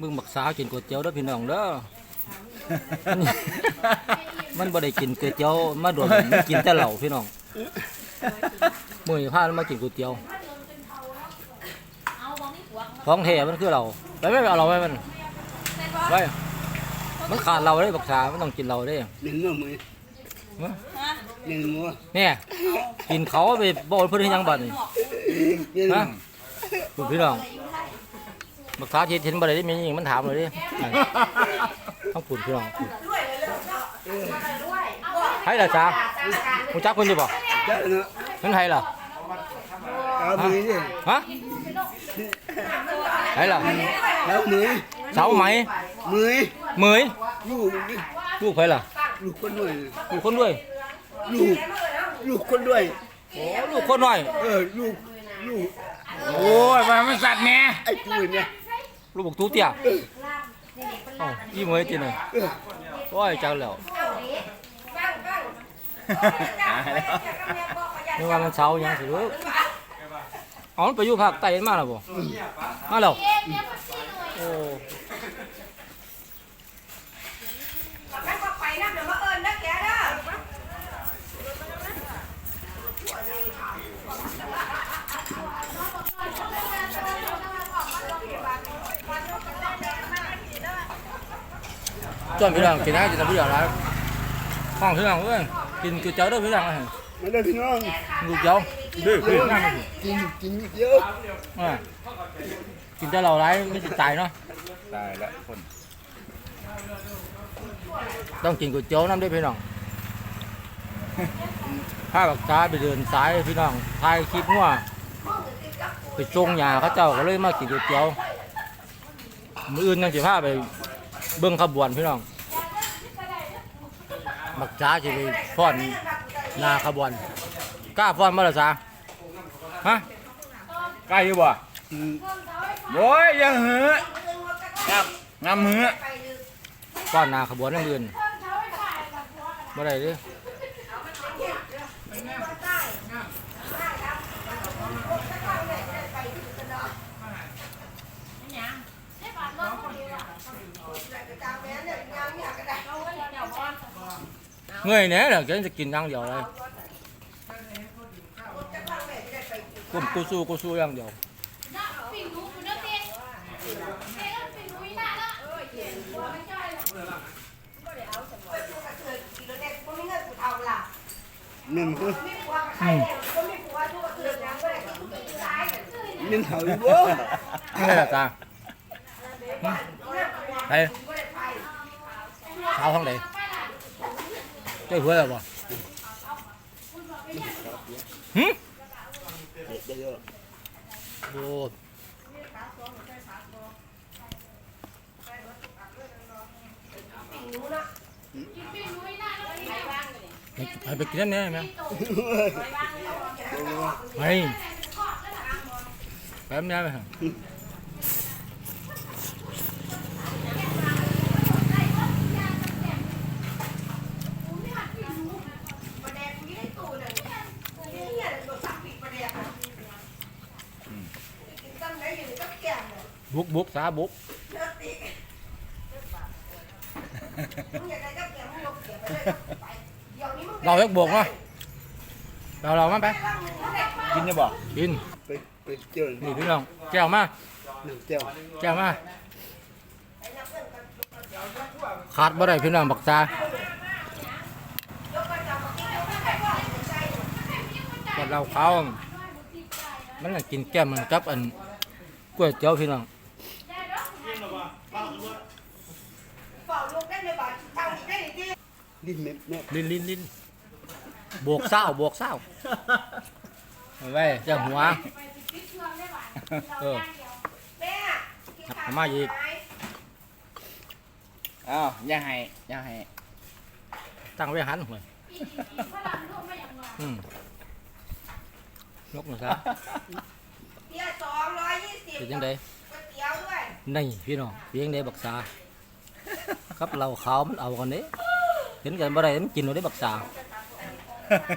มึงบักสาวกินก๋วยเตี๋ยวเด้อพี่น้องเด้อมันมันบ่ได้กินก๋วยเตี๋ยวมาโดนมันกินแต่เหล้าพี่น้องมื้อนี้พามันมากินก๋วยเตี๋ยว ของแท้มันคือเหล้าไปไม่เอาเหล้าไว้มันไว้มันขาดเหล้าได้บักสามันต้องกินเหล้าได้หนึ่งมือมือเอ้อหนึ่งมือเนี่ยกินเขาไปบ่เพิ่นเฮ็ดหยังบัดนี่หนึ่งฮะ คุณพี่น้องบักสาเฮ็ดเห็นบ่ได้มีหยังมันถามเลยดินั่นต้องคุณพี่น้องใครล่ะจ้ารู้จักเพิ่นอยู่บ่เจ้าเนาะนั่นใครล่ะเอามือดิฮะใครล่ะเอามือเสาไหมมือเหมยลูกดิลูกใครล่ะลูกคนด้วยลูกคนด้วย ลูก ลูกคนด้วยโอ้ลูกคนน้อย เออ ลูก ลูก โอ้ยมันมันสัตว์แม่ไอ้ปุ้ยเนี่ยลูกบักตูเตี้ยเอ้าอีเหมยติน่ะเออโอ้ยจังแล้วหาแล้วนึกว่ามันเสาหยังสิลูกเอามันไปอยู่ภาคใต้มาแล้วบ่มาแล้วโอ้ มันก็ไปนะเดี๋ยวมาเอิญนะแกเด้อ จนพี่น้องกินได้กินได้พี่น้องแล้วห้องพี่น้องเอ้ยกินก๋วยเตี๋ยวเด้อพี่น้องเอ้ยมาได้พี่น้องก๋วยเตี๋ยวเด้อพี่น้องกินกินเยอะอ่ากินแต่เราไรไม่ติดตายเนาะตายแล้วคน ต้องกินก๋วยเตี๋ยวน้ำด้วยพี่น้องถ้าบักจ้าไปเดินสายพี่น้องถ่ายคลิปงัวไปจงหยาเขาเจ้าก็เลยมากินก๋วยเตี๋ยวมืออื่นยังสิพาไป เบิ่งขบวนพี่น้องบักจ้าจะไปฟ้อนนาขบวนกล้าฟ้อนมาหรือจ้าฮะกล้าอยู่บ่โอ้ยยังเหือครับงามมือฟ้อนนาขบวนนั่นอื่นบ่ได้เดิ เงยเนี่ยเดี๋ยวจะกินอย่างเดียวเลยกุมกูสู้กูสู้อย่างเดียวหนึ่งมืออืมหนึ่งเขาอีกบ่นี่แหละจ้า ไปเช้าห้องไหนได้หัวแล้วบ่หึเดี๋ยวโอ้ไปไปกินนั่นเนี่ยไหมไปแป๊บนี้ไหม บุกบุกสาบุกเราเล็กบวกเนาะเราเรามาไปกินจะบ่กินไปไปเจอนี่พี่น้องแก้วมาหนึ่งเจ้าแก้วมาขาดบ่ได้พี่น้องบักตาก็เราเขามันน่ะกินแก้มมันกับอันก๋วยเตี๋ยวพี่น้อง ดิ้นแม่แม่ลิ้นลิ้นลิ้นบวกเศร้าบวกเศร้าเอาไว้จะหัวเออเอามาอีกอ้าวอย่าให้อย่าให้ตั้งไว้หันหัวอืมยกหน่อยซะเดี๋ยวสองร้อยยี่สิบเป็นยังไงก๋วยเตี๋ยวด้วยนี่พี่น้องเพียงได้บักษาครับเราขาวมันเอากันนี้ เห็นกันบ่ได้มันกินเราได้บักษา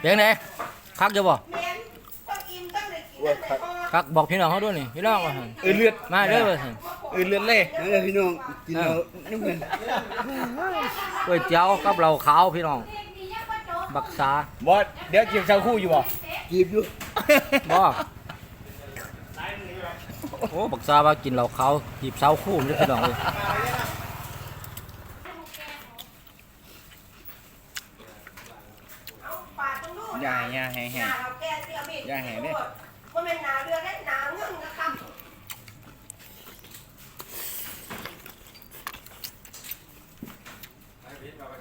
เพียงไดคักจะบ่เมนต้องอิ่มต้องได้กินต้องได้พอครับบอกพี่น้องเขาด้วยนี่พี่น้องว่าหั่นเออเลือดมาเด้อว่าหั่นเออเลือดเล่นั่นแหละพี่น้องกินเราน้ำมันก๋วยเตี๋ยวกับเหล้าขาวพี่น้อง บักษาบอสเดี๋ยวเกี่ยวชาวคู่อยู่บ่จีบอยู่บ่โอ้บักษาว่ากินเหล้าขาวจีบสาวคู่มันเด้อพี่น้องเอ้ย ปาดตรงนู้น อ ย่าให้อย่าให้หแห้น้างเราแก้เสียมีดอย่าแห่เนี่ยว่าเป็นหนาเรือได้หนาเงื่อนนะครับ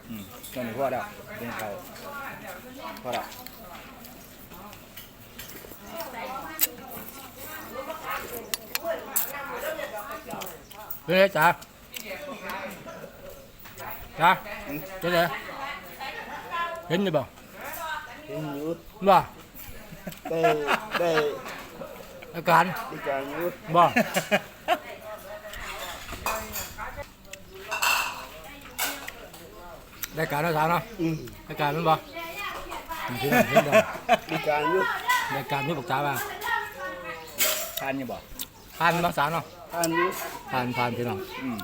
อืมตอนนี้พอแล้วเป็นเขาพอแล้วเป็นไงจ๋าจ๋าเจ๊เลยเห็นอยู่บ่เห็นอ ยู่บ่ได้ได้อาการได้การอยู่บ่ได้การแล้วจ๋าเนาะอืมได้การมันบ่พี่น้องเห็นบ่ได้การอยู่ได้การที่บักษาว่าทานอยู่บ่ผ่านบักษาเนาะทานอยู่ผ่านผ่านพี่น้องอืม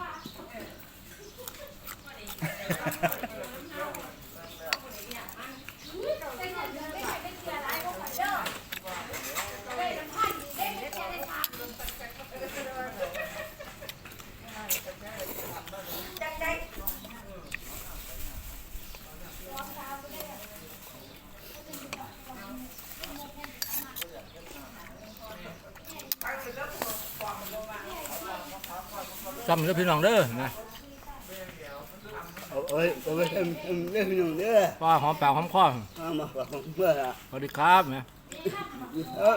จำเด้อพี่น้องเด้อนะเอาเอาไว้เอาไว้ทำทำได้พี่น้องเด้อป้าหอมปากหอมคอมามาฝากของเพื่อนอะสวัสดีครับนะ เออ